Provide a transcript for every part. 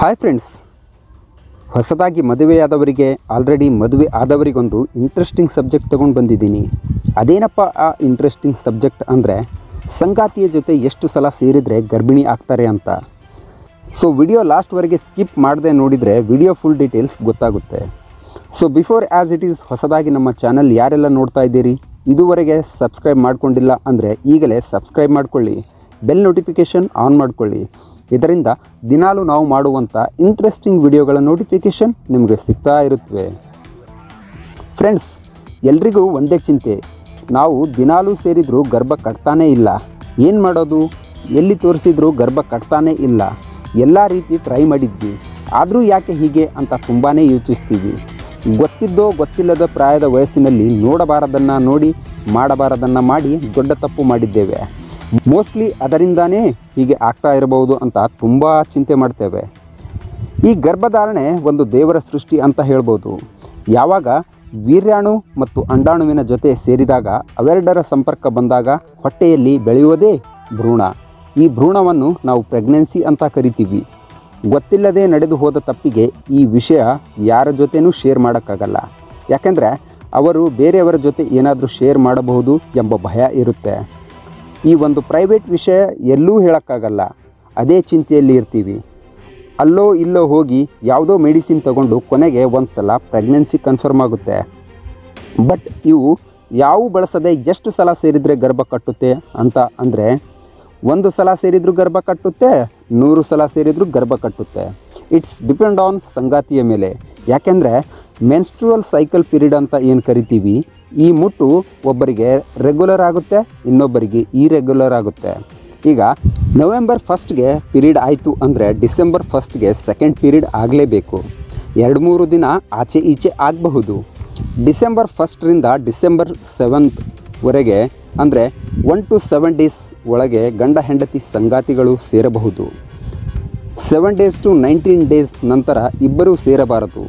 Hi friends ಹೊಸದಾಗಿ ಮದುವೆಯಾದವರಿಗೆ already ಮದುವೆ ಆದವರಿಗೊಂದು interesting subject ತೊಗೊಂಡು ಬಂದಿದ್ದೀನಿ. ಅದೇನಪ್ಪ ಆ ಇಂಟ್ರೆಸ್ಟಿಂಗ್ ಸಬ್ಜೆಕ್ಟ್ ಅಂದರೆ, ಸಂಗಾತಿಯ ಜೊತೆ ಎಷ್ಟು ಸಲ ಸೇರಿದರೆ ಗರ್ಭಿಣಿ ಆಗ್ತಾರೆ ಅಂತ. ಸೊ ವಿಡಿಯೋ ಲಾಸ್ಟ್ವರೆಗೆ ಸ್ಕಿಪ್ ಮಾಡದೆ ನೋಡಿದರೆ ವಿಡಿಯೋ ಫುಲ್ ಡೀಟೇಲ್ಸ್ ಗೊತ್ತಾಗುತ್ತೆ. So before as it is ಹೊಸದಾಗಿ ನಮ್ಮ ಚಾನಲ್ ಯಾರೆಲ್ಲ ನೋಡ್ತಾ ಇದ್ದೀರಿ, ಇದುವರೆಗೆ ಸಬ್ಸ್ಕ್ರೈಬ್ ಮಾಡ್ಕೊಂಡಿಲ್ಲ ಅಂದರೆ ಈಗಲೇ ಸಬ್ಸ್ಕ್ರೈಬ್ ಮಾಡ್ಕೊಳ್ಳಿ. ಬೆಲ್ ನೋಟಿಫಿಕೇಷನ್ ಆನ್ ಮಾಡ್ಕೊಳ್ಳಿ. ಇದರಿಂದ ದಿನಾಲೂ ನಾವು ಮಾಡುವಂಥ ಇಂಟ್ರೆಸ್ಟಿಂಗ್ ವಿಡಿಯೋಗಳ ನೋಟಿಫಿಕೇಷನ್ ನಿಮಗೆ ಸಿಗ್ತಾ ಇರುತ್ತವೆ. ಫ್ರೆಂಡ್ಸ್ ಎಲ್ರಿಗೂ ಒಂದೇ ಚಿಂತೆ. ನಾವು ದಿನಾಲೂ ಸೇರಿದರೂ ಗರ್ಭ ಕಟ್ತಾನೇ ಇಲ್ಲ. ಏನು ಮಾಡೋದು? ಎಲ್ಲಿ ತೋರಿಸಿದ್ರೂ ಗರ್ಭ ಕಟ್ತಾನೇ ಇಲ್ಲ. ಎಲ್ಲ ರೀತಿ ಟ್ರೈ ಮಾಡಿದ್ವಿ. ಆದರೂ ಯಾಕೆ ಹೀಗೆ ಅಂತ ತುಂಬಾ ಯೋಚಿಸ್ತೀವಿ. ಗೊತ್ತಿದ್ದೋ ಗೊತ್ತಿಲ್ಲದ ಪ್ರಾಯದ ವಯಸ್ಸಿನಲ್ಲಿ ನೋಡಬಾರದನ್ನು ನೋಡಿ, ಮಾಡಬಾರದನ್ನು ಮಾಡಿ ದೊಡ್ಡ ತಪ್ಪು ಮಾಡಿದ್ದೇವೆ. ಮೋಸ್ಟ್ಲಿ ಅದರಿಂದಾನೇ ಹೀಗೆ ಆಗ್ತಾ ಇರಬಹುದು ಅಂತ ತುಂಬ ಚಿಂತೆ ಮಾಡ್ತೇವೆ. ಈ ಗರ್ಭಧಾರಣೆ ಒಂದು ದೇವರ ಸೃಷ್ಟಿ ಅಂತ ಹೇಳ್ಬೋದು. ಯಾವಾಗ ವೀರ್ಯಾಣು ಮತ್ತು ಅಂಡಾಣುವಿನ ಜೊತೆ ಸೇರಿದಾಗ ಅವೆರಡರ ಸಂಪರ್ಕ ಬಂದಾಗ ಹೊಟ್ಟೆಯಲ್ಲಿ ಬೆಳೆಯುವುದೇ ಭ್ರೂಣ. ಈ ಭ್ರೂಣವನ್ನು ನಾವು ಪ್ರೆಗ್ನೆನ್ಸಿ ಅಂತ ಕರಿತೀವಿ. ಗೊತ್ತಿಲ್ಲದೆ ನಡೆದು ಹೋದ ತಪ್ಪಿಗೆ ಈ ವಿಷಯ ಯಾರ ಜೊತೆನೂ ಶೇರ್ ಮಾಡೋಕ್ಕಾಗಲ್ಲ. ಯಾಕೆಂದರೆ ಅವರು ಬೇರೆಯವರ ಜೊತೆ ಏನಾದರೂ ಶೇರ್ ಮಾಡಬಹುದು ಎಂಬ ಭಯ ಇರುತ್ತೆ. ಈ ಒಂದು ಪ್ರೈವೇಟ್ ವಿಷಯ ಎಲ್ಲೂ ಹೇಳೋಕ್ಕಾಗಲ್ಲ. ಅದೇ ಚಿಂತೆಯಲ್ಲಿ ಇರ್ತೀವಿ. ಅಲ್ಲೋ ಇಲ್ಲೋ ಹೋಗಿ ಯಾವುದೋ ಮೆಡಿಸಿನ್ ತಗೊಂಡು ಕೊನೆಗೆ ಒಂದು ಸಲ ಪ್ರೆಗ್ನೆನ್ಸಿ ಕನ್ಫರ್ಮ್ ಆಗುತ್ತೆ. ಬಟ್ ಇವು ಯಾವ ಬಳಸದೆ ಎಷ್ಟು ಸಲ ಸೇರಿದರೆ ಗರ್ಭ ಕಟ್ಟುತ್ತೆ ಅಂತ ಅಂದರೆ ಒಂದು ಸಲ ಸೇರಿದರೂ ಗರ್ಭ ಕಟ್ಟುತ್ತೆ, ನೂರು ಸಲ ಸೇರಿದರೂ ಗರ್ಭ ಕಟ್ಟುತ್ತೆ. ಇಟ್ಸ್ ಡಿಪೆಂಡ್ ಆನ್ ಸಂಗಾತಿಯ ಮೇಲೆ. ಯಾಕೆಂದರೆ ಮೆನ್ಸ್ಟ್ರುವಲ್ ಸೈಕಲ್ ಪೀರಿಯಡ್ ಅಂತ ಏನು ಕರಿತೀವಿ? ಈ ಮುಟ್ಟು ಒಬ್ಬರಿಗೆ ರೆಗ್ಯುಲರ್ ಆಗುತ್ತೆ, ಇನ್ನೊಬ್ಬರಿಗೆ ಇರೆಗ್ಯುಲರ್ ಆಗುತ್ತೆ. ಈಗ ನವೆಂಬರ್ ಫಸ್ಟ್ಗೆ ಪೀರಿಯಡ್ ಆಯಿತು ಅಂದರೆ ಡಿಸೆಂಬರ್ ಫಸ್ಟ್ಗೆ ಸೆಕೆಂಡ್ ಪೀರಿಯಡ್ ಆಗಲೇಬೇಕು. ಎರಡು ಮೂರು ದಿನ ಆಚೆ ಈಚೆ ಆಗಬಹುದು. ಡಿಸೆಂಬರ್ ಫಸ್ಟ್ರಿಂದ ಡಿಸೆಂಬರ್ ಸೆವೆಂತ್ವರೆಗೆ ಅಂದರೆ ಒನ್ ಟು ಸೆವೆನ್ ಡೇಸ್ ಒಳಗೆ ಗಂಡ ಹೆಂಡತಿ ಸಂಗಾತಿಗಳು ಸೇರಬಹುದು. Seven days to nineteen days ನಂತರ ಇಬ್ಬರೂ ಸೇರಬಾರದು.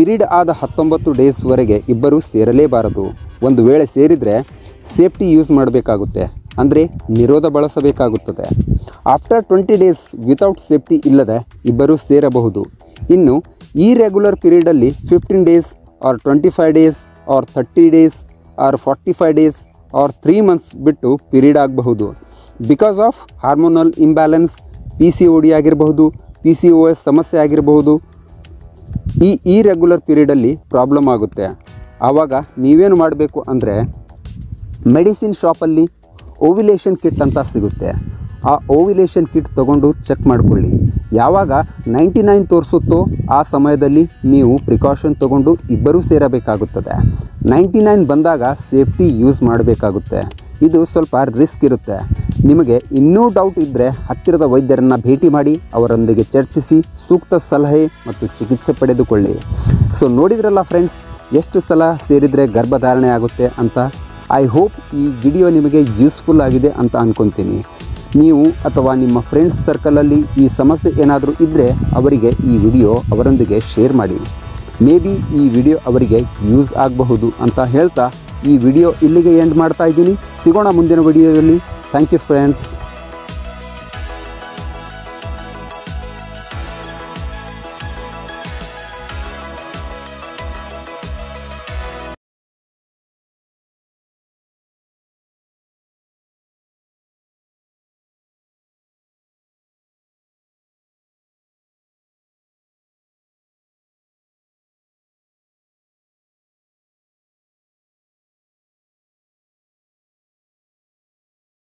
ಪಿರಿಯಡ್ ಆದ ಹತ್ತೊಂಬತ್ತು ಡೇಸ್ವರೆಗೆ ಇಬ್ಬರೂ ಸೇರಲೇಬಾರದು. ಒಂದು ವೇಳೆ ಸೇರಿದರೆ ಸೇಫ್ಟಿ ಯೂಸ್ ಮಾಡಬೇಕಾಗುತ್ತೆ. ಅಂದರೆ ನಿರೋಧ ಬಳಸಬೇಕಾಗುತ್ತದೆ. After twenty days without safety ಇಲ್ಲದೆ ಇಬ್ಬರೂ ಸೇರಬಹುದು. ಇನ್ನು ಈ regular ಪಿರಿಯಡಲ್ಲಿ fifteen days or twenty five days or thirty days or forty five days or three months ಬಿಟ್ಟು ಪೀರಿಯಡ್ ಆಗಬಹುದು. Because of hormonal imbalance P C O D ಆಗಿರಬಹುದು P C O S ಸಮಸ್ಯೆ ಆಗಿರಬಹುದು ಈ ಈ ರೆಗ್ಯುಲರ್ ಪೀರಿಯಡಲ್ಲಿ ಪ್ರಾಬ್ಲಮ್ ಆಗುತ್ತೆ. ಆವಾಗ ನೀವೇನು ಮಾಡಬೇಕು ಅಂದರೆ ಮೆಡಿಸಿನ್ ಶಾಪಲ್ಲಿ ಓವಿಲೇಷನ್ ಕಿಟ್ ಅಂತ ಸಿಗುತ್ತೆ. ಆ ಓವಿಲೇಷನ್ ಕಿಟ್ ತಗೊಂಡು ಚೆಕ್ ಮಾಡಿಕೊಳ್ಳಿ. ಯಾವಾಗ ನೈಂಟಿ ನೈನ್ ತೋರಿಸುತ್ತೋ ಆ ಸಮಯದಲ್ಲಿ ನೀವು ಪ್ರಿಕಾಷನ್ ತಗೊಂಡು ಇಬ್ಬರೂ ಸೇರಬೇಕಾಗುತ್ತದೆ. ನೈಂಟಿ ನೈನ್ ಬಂದಾಗ ಸೇಫ್ಟಿ ಯೂಸ್ ಮಾಡಬೇಕಾಗುತ್ತೆ. ಇದು ಸ್ವಲ್ಪ ರಿಸ್ಕ್ ಇರುತ್ತೆ. ನಿಮಗೆ ಇನ್ನೂ ಡೌಟ್ ಇದ್ದರೆ ಹತ್ತಿರದ ವೈದ್ಯರನ್ನು ಭೇಟಿ ಮಾಡಿ ಅವರೊಂದಿಗೆ ಚರ್ಚಿಸಿ ಸೂಕ್ತ ಸಲಹೆ ಮತ್ತು ಚಿಕಿತ್ಸೆ ಪಡೆದುಕೊಳ್ಳಿ. ಸೊ ನೋಡಿದ್ರಲ್ಲ ಫ್ರೆಂಡ್ಸ್ ಎಷ್ಟು ಸಲ ಸೇರಿದರೆ ಗರ್ಭಧಾರಣೆ ಆಗುತ್ತೆ ಅಂತ? ಐ ಹೋಪ್ ಈ ವಿಡಿಯೋ ನಿಮಗೆ ಯೂಸ್ಫುಲ್ ಆಗಿದೆ ಅಂತ ಅಂದ್ಕೊತೀನಿ ನೀವು ಅಥವಾ ನಿಮ್ಮ ಫ್ರೆಂಡ್ಸ್ ಸರ್ಕಲಲ್ಲಿ ಈ ಸಮಸ್ಯೆ ಏನಾದರೂ ಇದ್ದರೆ ಅವರಿಗೆ ಈ ವಿಡಿಯೋ ಅವರೊಂದಿಗೆ ಶೇರ್ ಮಾಡಿ. ಮೇ ಬಿ ಈ ವಿಡಿಯೋ ಅವರಿಗೆ ಯೂಸ್ ಆಗಬಹುದು ಅಂತ ಹೇಳ್ತಾ ಈ ವಿಡಿಯೋ ಇಲ್ಲಿಗೆ ಎಂಡ್ ಮಾಡ್ತಾ ಇದ್ದೀನಿ. ಸಿಗೋಣ ಮುಂದಿನ ವಿಡಿಯೋದಲ್ಲಿ Thank you friends.